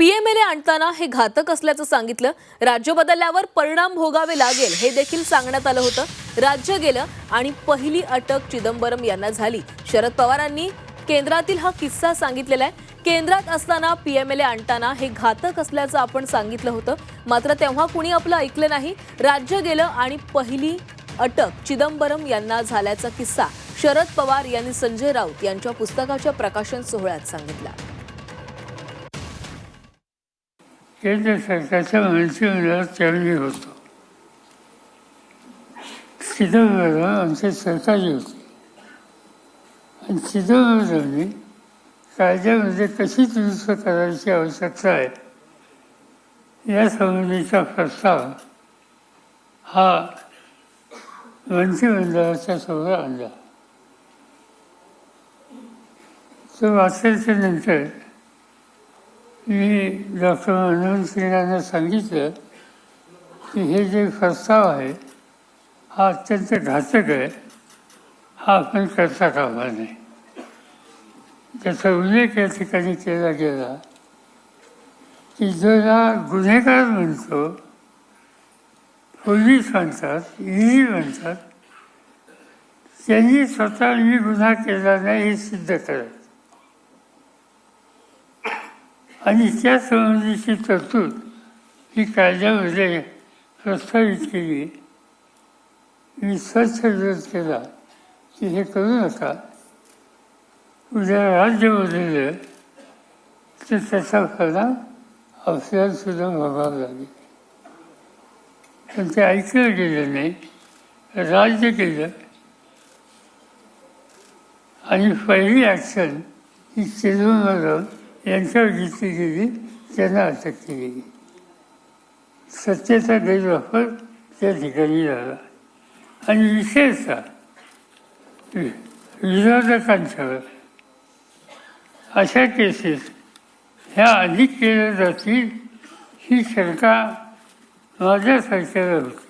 PMLA आणताना हे घातक असल्याचं सांगितलं. राज्य बदलल्यावर परिणाम भोगावे लागेल हे देखील सांगण्यात आलं होतं. राज्य गेलं आणि पहिली अटक चिदंबरम यांना झाली. शरद पवारांनी केंद्रातील हा किस्सा सांगितलेला आहे. केंद्रात असताना पीएमएलए आणताना हे घातक असल्याचं आपण सांगितलं होतं. मात्र तेव्हा कुणी आपलं ऐकलं नाही. राज्य गेलं आणि पहिली अटक चिदंबरम यांना झाल्याचा किस्सा. शरद पवार यांनी संजय राऊत यांच्या पुस्तकाच्या प्रकाशन सोहळ्यात सांगितला. केंद्र सरकारच्या मंत्रिमंडळात त्यांनी होतो. चिदंबरम आमचे सरकारी होते. आणि चिदंबरमने कायद्यामध्ये कशी दुरुस्त करायची आवश्यकता आहे या संबंधीचा प्रस्ताव हा मंत्रिमंडळाच्या समोर आणला. तो वाचल्याच्या नंतर मी डॉक्टर मनमोहन सिंगांना सांगितलं की हे जे प्रस्ताव आहे हा अत्यंत घातक आहे. हा आपण करता कामा नाही त्याचा उल्लेख या ठिकाणी केला गेला की ज्याला गुन्हेगार म्हणतो पोलीस म्हणतात ईडी म्हणतात त्यांनी स्वतः मी गुन्हा केला नाही हे सिद्ध करत. आणि त्या संबंधीची तरतूद ही कायद्यामध्ये प्रस्तावित केली. मी स्वच्छ विरोध केला की हे करू नका. उद्या राज्य बदललं तर त्याचा परिणाम आपल्याला सुद्धा भोगावा लागेल. पण ते ऐकलं गेलं नाही राज्य केलं. आणि पहिली ॲक्शन ही चिदंबरम यांच्यावर घेतली गेली त्यांना अटक केली. गेली सत्तेचा गैरवापर त्या ठिकाणी झाला. आणि विशेषतः वि- विरोधकांच्यावर अशा केसेस ह्या अधिक केल्या जातील ही शंका माझ्या सरकारला होती